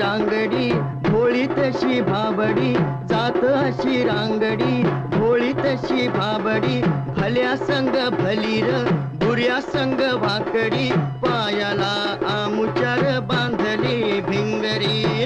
रांगडी होळी तशी भाबडी जात अशी रांगडी होळी तशी भाबडी भल्या संग भलीर बुऱ्या संग भाकडी पायाला आमुचार बांधली भिंगरी.